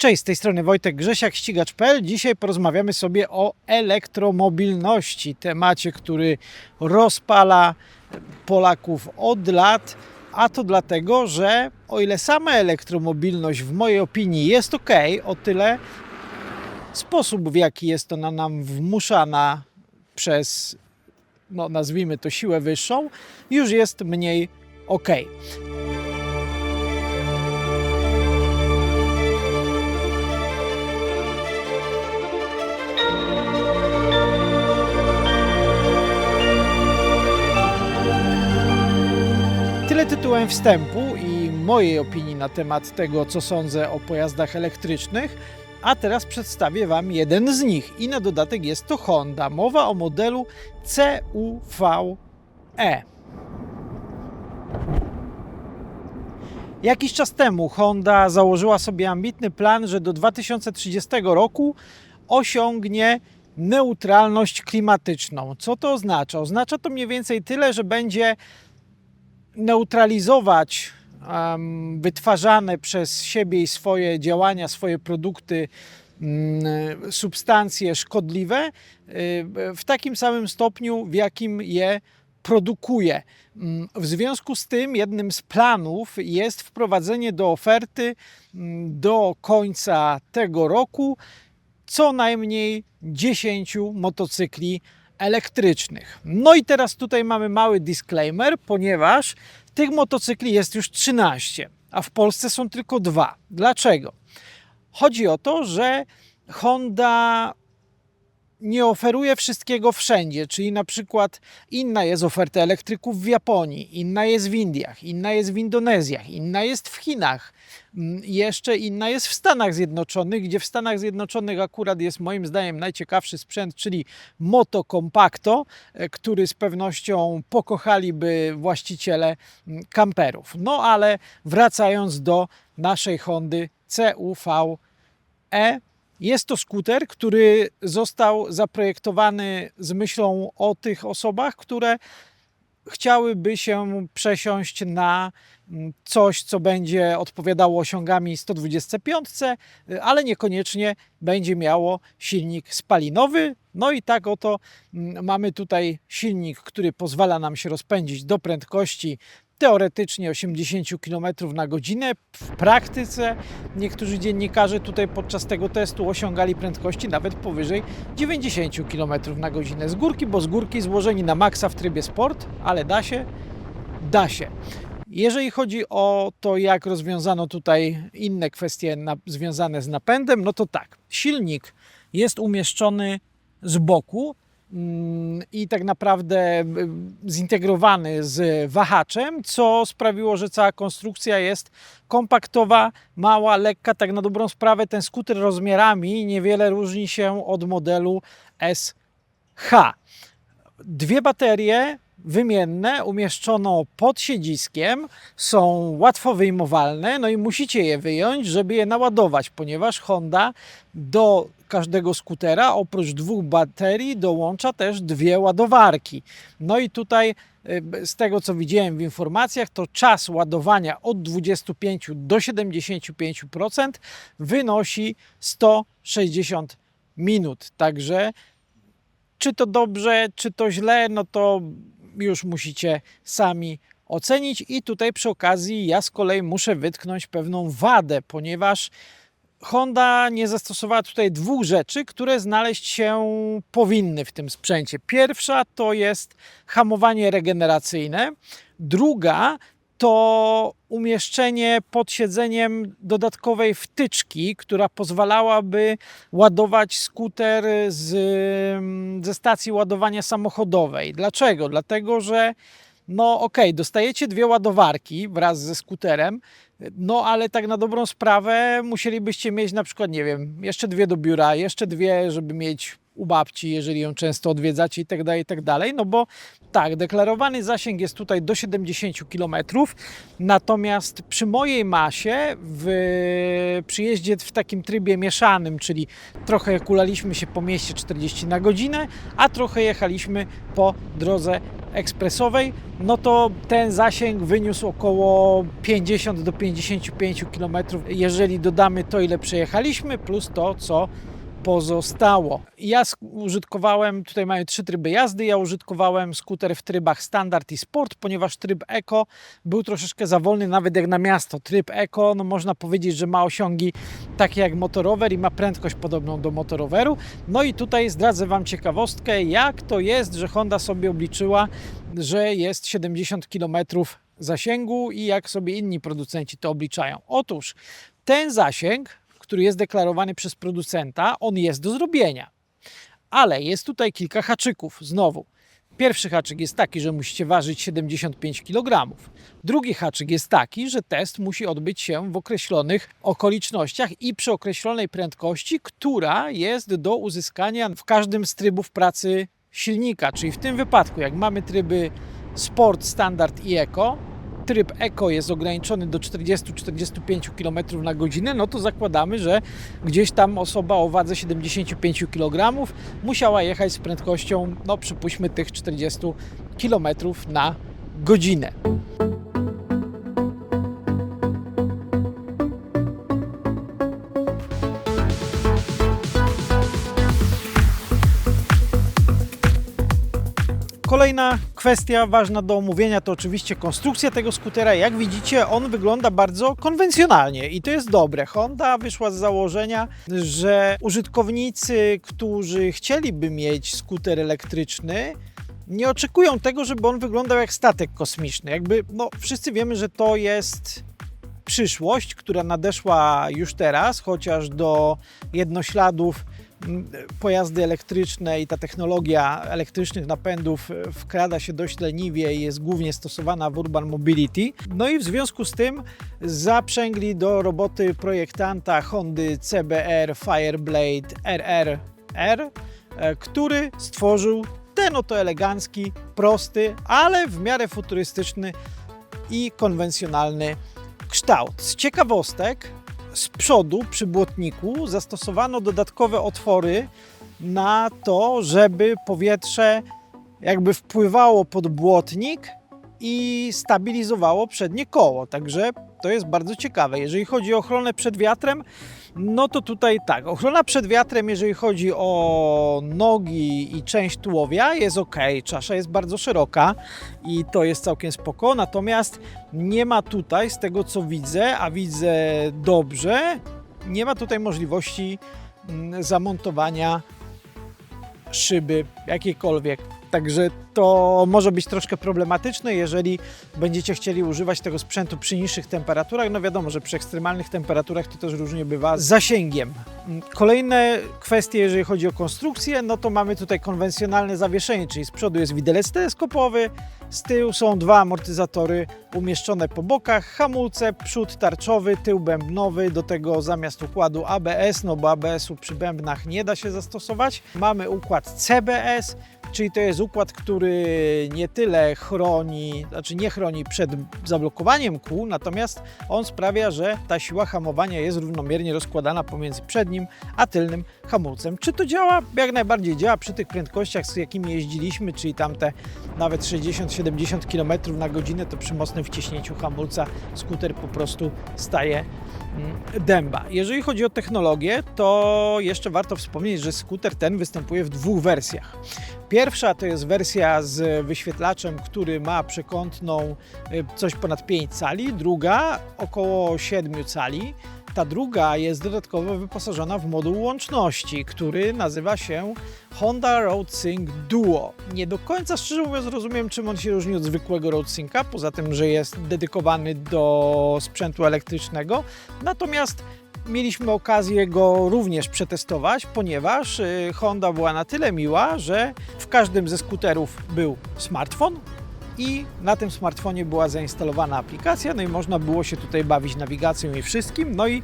Cześć, z tej strony Wojtek Grzesiak, ścigacz.pl. Dzisiaj porozmawiamy sobie o elektromobilności, temacie, który rozpala Polaków od lat, a to dlatego, że o ile sama elektromobilność w mojej opinii jest ok, o tyle sposób w jaki jest to na nam wmuszana przez, no nazwijmy to siłę wyższą, już jest mniej ok. Tytułem wstępu i mojej opinii na temat tego, co sądzę o pojazdach elektrycznych. A teraz przedstawię Wam jeden z nich i na dodatek jest to Honda. Mowa o modelu CUVe. Jakiś czas temu Honda założyła sobie ambitny plan, że do 2030 roku osiągnie neutralność klimatyczną. Co to oznacza? Oznacza to mniej więcej tyle, że będzie neutralizować wytwarzane przez siebie i swoje działania, swoje produkty mm, substancje szkodliwe y, w takim samym stopniu, w jakim je produkuje. Mm, W związku z tym jednym z planów jest wprowadzenie do oferty mm, do końca tego roku co najmniej 10 motocykli elektrycznych. No i teraz tutaj mamy mały disclaimer, ponieważ tych motocykli jest już 13, a w Polsce są tylko dwa. Dlaczego? Chodzi o to, że Honda nie oferuje wszystkiego wszędzie, czyli na przykład inna jest oferta elektryków w Japonii, inna jest w Indiach, inna jest w Indonezjach, inna jest w Chinach, mm, jeszcze inna jest w Stanach Zjednoczonych, gdzie w Stanach Zjednoczonych akurat jest moim zdaniem najciekawszy sprzęt, czyli Moto Compacto, e, który z pewnością pokochaliby właściciele mm, kamperów. No ale wracając do naszej Hondy CUV E. Jest to skuter, który został zaprojektowany z myślą o tych osobach, które chciałyby się przesiąść na mm, coś, co będzie odpowiadało osiągami 125, ale niekoniecznie będzie miało silnik spalinowy. No i tak oto mm, mamy tutaj silnik, który pozwala nam się rozpędzić do prędkości teoretycznie 80 km na godzinę. W praktyce niektórzy dziennikarze tutaj podczas tego testu osiągali prędkości nawet powyżej 90 km na godzinę z górki, bo z górki złożeni na maksa w trybie sport, ale da się, da się. Jeżeli chodzi o to, jak rozwiązano tutaj inne kwestie na, związane z napędem, no to tak, silnik jest umieszczony z boku, i tak naprawdę mm, zintegrowany z wahaczem, co sprawiło, że cała konstrukcja jest kompaktowa, mała, lekka. Tak na dobrą sprawę ten skuter rozmiarami niewiele różni się od modelu SH. Dwie baterie wymienne umieszczono pod siedziskiem, są łatwo wyjmowalne, no i musicie je wyjąć, żeby je naładować, ponieważ Honda do każdego skutera oprócz dwóch baterii dołącza też dwie ładowarki. No i tutaj y, z tego co widziałem w informacjach, to czas ładowania od 25 do 75% wynosi 160 minut. Także czy to dobrze, czy to źle, no to już musicie sami ocenić. I tutaj przy okazji ja z kolei muszę wytknąć pewną wadę, ponieważ Honda nie zastosowała tutaj dwóch rzeczy, które znaleźć się powinny w tym sprzęcie. Pierwsza to jest hamowanie regeneracyjne, druga to umieszczenie pod siedzeniem dodatkowej wtyczki, która pozwalałaby ładować skuter z, ze stacji ładowania samochodowej. Dlaczego? Dlatego, że no okej, okay, dostajecie dwie ładowarki wraz ze skuterem, no ale tak na dobrą sprawę musielibyście mieć na przykład, nie wiem, jeszcze dwie do biura, jeszcze dwie, żeby mieć u babci, jeżeli ją często odwiedzacie i tak dalej, tak dalej. No bo tak, deklarowany zasięg jest tutaj do 70 km, natomiast przy mojej masie w przyjeździe w takim trybie mieszanym, czyli trochę kulaliśmy się po mieście 40 na godzinę, a trochę jechaliśmy po drodze ekspresowej, no to ten zasięg wyniósł około 50 do 55 km, jeżeli dodamy to, ile przejechaliśmy, plus to, co pozostało. Ja użytkowałem, tutaj mają trzy tryby jazdy, ja użytkowałem skuter w trybach standard i sport, ponieważ tryb eco był troszeczkę za wolny, nawet jak na miasto. Tryb eco, no można powiedzieć, że ma osiągi takie jak motorower i ma prędkość podobną do motoroweru. No i tutaj zdradzę Wam ciekawostkę, jak to jest, że Honda sobie obliczyła, że jest 70 km zasięgu i jak sobie inni producenci to obliczają. Otóż ten zasięg który jest deklarowany przez producenta, on jest do zrobienia. Ale jest tutaj kilka haczyków. Znowu, pierwszy haczyk jest taki, że musicie ważyć 75 kg. Drugi haczyk jest taki, że test musi odbyć się w określonych okolicznościach i przy określonej prędkości, która jest do uzyskania w każdym z trybów pracy silnika. Czyli w tym wypadku, jak mamy tryby Sport, Standard i Eco, tryb Eco jest ograniczony do 40-45 km na godzinę, no to zakładamy, że gdzieś tam osoba o wadze 75 kg musiała jechać z prędkością, no przypuśćmy tych 40 km na godzinę. Kolejna kwestia ważna do omówienia to oczywiście konstrukcja tego skutera. Jak widzicie, on wygląda bardzo konwencjonalnie i to jest dobre. Honda wyszła z założenia, że użytkownicy, którzy chcieliby mieć skuter elektryczny, nie oczekują tego, żeby on wyglądał jak statek kosmiczny. Jakby, no, wszyscy wiemy, że to jest przyszłość, która nadeszła już teraz, chociaż do jednośladów pojazdy elektryczne i ta technologia elektrycznych napędów e, wkrada się dość leniwie i jest głównie stosowana w urban mobility. No i w związku z tym zaprzęgli do roboty projektanta Hondy CBR Fireblade RRR, e, który stworzył ten oto elegancki, prosty, ale w miarę futurystyczny i konwencjonalny kształt. Z ciekawostek, z przodu przy błotniku zastosowano dodatkowe otwory na to, żeby powietrze jakby wpływało pod błotnik i stabilizowało przednie koło. Także to jest bardzo ciekawe. Jeżeli chodzi o ochronę przed wiatrem, no to tutaj tak, ochrona przed wiatrem, jeżeli chodzi o nogi i część tułowia, jest ok. Czasza jest bardzo szeroka i to jest całkiem spoko. Natomiast nie ma tutaj, z tego co widzę, a widzę dobrze, nie ma tutaj możliwości mm, zamontowania szyby jakiejkolwiek. Także to może być troszkę problematyczne, jeżeli będziecie chcieli używać tego sprzętu przy niższych temperaturach. No wiadomo, że przy ekstremalnych temperaturach to też różnie bywa z zasięgiem. Kolejne kwestie, jeżeli chodzi o konstrukcję, no to mamy tutaj konwencjonalne zawieszenie, czyli z przodu jest widelec teleskopowy, z tyłu są dwa amortyzatory umieszczone po bokach, hamulce, przód tarczowy, tył bębnowy, do tego zamiast układu ABS, no bo ABS-u przy bębnach nie da się zastosować. Mamy układ CBS, czyli to jest układ, który nie tyle chroni, znaczy nie chroni przed zablokowaniem kół, natomiast on sprawia, że ta siła hamowania jest równomiernie rozkładana pomiędzy przednim a tylnym hamulcem. Czy to działa? Jak najbardziej działa przy tych prędkościach, z jakimi jeździliśmy, czyli tamte nawet 60-70 km na godzinę, to przy mocnym wciśnięciu hamulca skuter po prostu staje dęba. Jeżeli chodzi o technologię, to jeszcze warto wspomnieć, że skuter ten występuje w dwóch wersjach. Pierwsza to jest wersja z wyświetlaczem, który ma przekątną y, coś ponad 5 cali, druga około 7 cali. Ta druga jest dodatkowo wyposażona w moduł łączności, który nazywa się Honda RoadSync Duo. Nie do końca szczerze mówiąc rozumiem, czym on się różni od zwykłego RoadSynca, poza tym, że jest dedykowany do sprzętu elektrycznego. Natomiast mieliśmy okazję go również przetestować, ponieważ y, Honda była na tyle miła, że w każdym ze skuterów był smartfon i na tym smartfonie była zainstalowana aplikacja, no i można było się tutaj bawić nawigacją i wszystkim. No i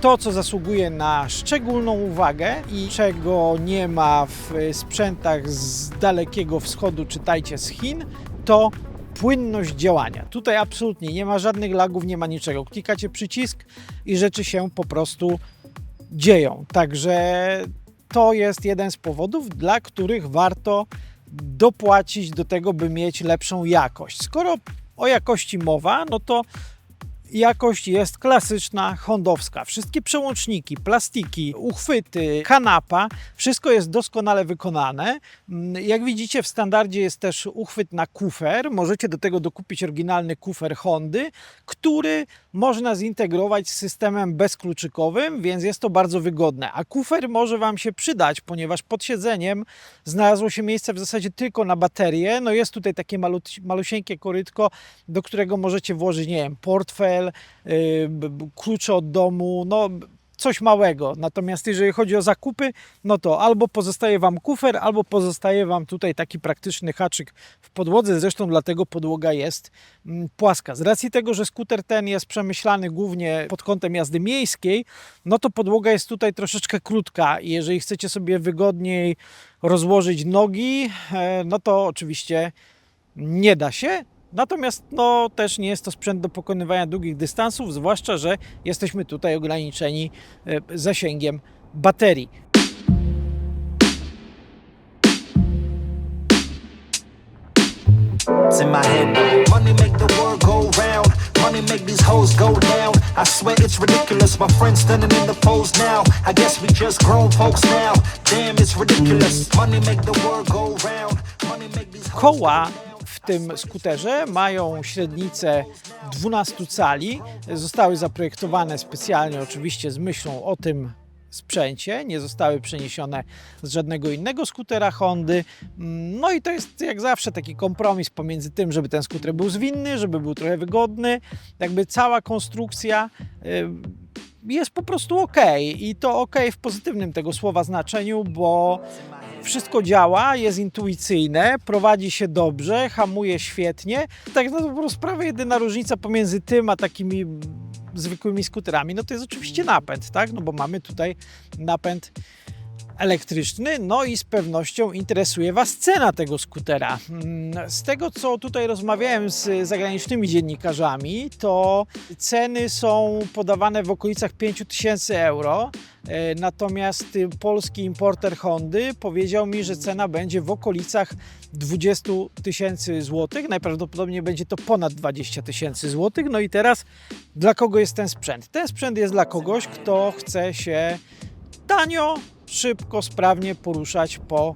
to, co zasługuje na szczególną uwagę i czego nie ma w sprzętach z dalekiego wschodu, czytajcie z Chin, to płynność działania. Tutaj absolutnie nie ma żadnych lagów, nie ma niczego. Klikacie przycisk i rzeczy się po prostu dzieją. Także to jest jeden z powodów, dla których warto dopłacić do tego, by mieć lepszą jakość. Skoro o jakości mowa, no to jakość jest klasyczna, hondowska. Wszystkie przełączniki, plastiki, uchwyty, kanapa, wszystko jest doskonale wykonane. Jak widzicie, w standardzie jest też uchwyt na kufer. Możecie do tego dokupić oryginalny kufer Hondy, który można zintegrować z systemem bezkluczykowym, więc jest to bardzo wygodne. A kufer może Wam się przydać, ponieważ pod siedzeniem znalazło się miejsce w zasadzie tylko na baterię. No jest tutaj takie malut, malusieńkie korytko, do którego możecie włożyć, nie wiem, portfel, b- b- klucze od domu, no coś małego. Natomiast jeżeli chodzi o zakupy, no to albo pozostaje Wam kufer, albo pozostaje Wam tutaj taki praktyczny haczyk w podłodze. Zresztą dlatego podłoga jest mm, płaska. Z racji tego, że skuter ten jest przemyślany głównie pod kątem jazdy miejskiej, no to podłoga jest tutaj troszeczkę krótka i jeżeli chcecie sobie wygodniej rozłożyć nogi, e, no to oczywiście nie da się. Natomiast no, też nie jest to sprzęt do pokonywania długich dystansów, zwłaszcza, że jesteśmy tutaj ograniczeni e, zasięgiem baterii. Money make these hoes go down. I swear it's ridiculous. My friends standing in the pose now. I guess we just grown folks now. Damn, it's ridiculous. Money make the world go round. Money make these hoes Koła tym skuterze mają średnicę 12 cali. Zostały zaprojektowane specjalnie oczywiście z myślą o tym sprzęcie, nie zostały przeniesione z żadnego innego skutera Hondy. Mm, No i to jest jak zawsze taki kompromis pomiędzy tym, żeby ten skuter był zwinny, żeby był trochę wygodny. Jakby cała konstrukcja y, jest po prostu ok i to ok w pozytywnym tego słowa znaczeniu, bo wszystko działa, jest intuicyjne, prowadzi się dobrze, hamuje świetnie. Tak na dobrą sprawę jedyna różnica pomiędzy tym a takimi zwykłymi skuterami, no to jest oczywiście napęd, tak? No bo mamy tutaj napęd elektryczny, no i z pewnością interesuje Was cena tego skutera. Mm, Z tego, co tutaj rozmawiałem z zagranicznymi dziennikarzami, to ceny są podawane w okolicach 5000 euro, e, natomiast polski importer Hondy powiedział mi, że cena będzie w okolicach 20 tysięcy złotych. Najprawdopodobniej będzie to ponad 20 tysięcy złotych. No i teraz, dla kogo jest ten sprzęt? Ten sprzęt jest dla kogoś, kto chce się tanio, szybko, sprawnie poruszać po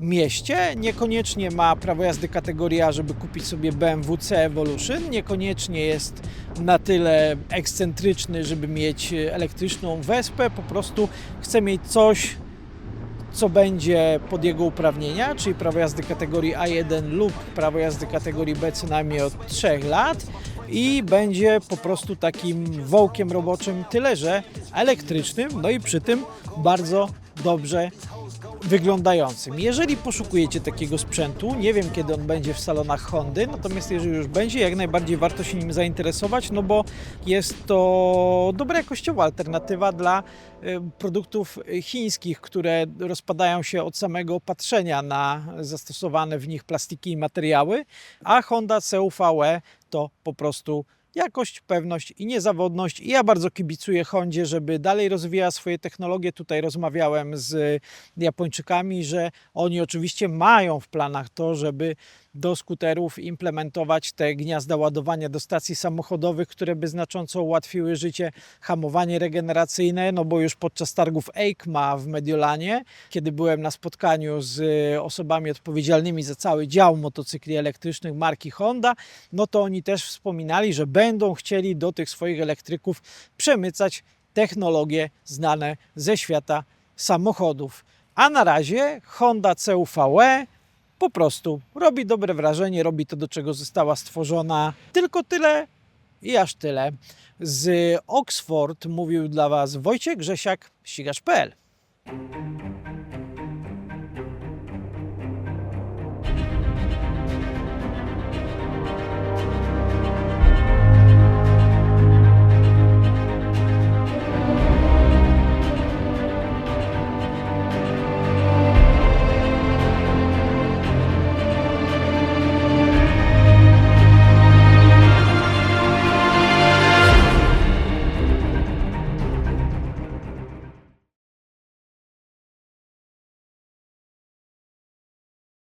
mieście. Niekoniecznie ma prawo jazdy kategorii A, żeby kupić sobie BMW C Evolution. Niekoniecznie jest na tyle ekscentryczny, żeby mieć elektryczną Wespę. Po prostu chce mieć coś, co będzie pod jego uprawnienia, czyli prawo jazdy kategorii A1 lub prawo jazdy kategorii B co najmniej od 3 lat i będzie po prostu takim wołkiem roboczym, tyle że elektrycznym, no i przy tym bardzo dobrze wyglądającym. Jeżeli poszukujecie takiego sprzętu, nie wiem kiedy on będzie w salonach Hondy, natomiast jeżeli już będzie, jak najbardziej warto się nim zainteresować, no bo jest to dobra jakościowa alternatywa dla e, produktów chińskich, które rozpadają się od samego opatrzenia na zastosowane w nich plastiki i materiały, a Honda CUV to po prostu jakość, pewność i niezawodność. I ja bardzo kibicuję Hondzie, żeby dalej rozwijała swoje technologie. Tutaj rozmawiałem z Japończykami, że oni oczywiście mają w planach to, żeby do skuterów implementować te gniazda ładowania do stacji samochodowych, które by znacząco ułatwiły życie, hamowanie regeneracyjne, no bo już podczas targów EICMA w Mediolanie, kiedy byłem na spotkaniu z osobami odpowiedzialnymi za cały dział motocykli elektrycznych marki Honda, no to oni też wspominali, że będą chcieli do tych swoich elektryków przemycać technologie znane ze świata samochodów. A na razie Honda CUVe po prostu robi dobre wrażenie, robi to, do czego została stworzona. Tylko tyle i aż tyle. Z Oxford mówił dla Was Wojciech Grzesiak, ścigasz.pl.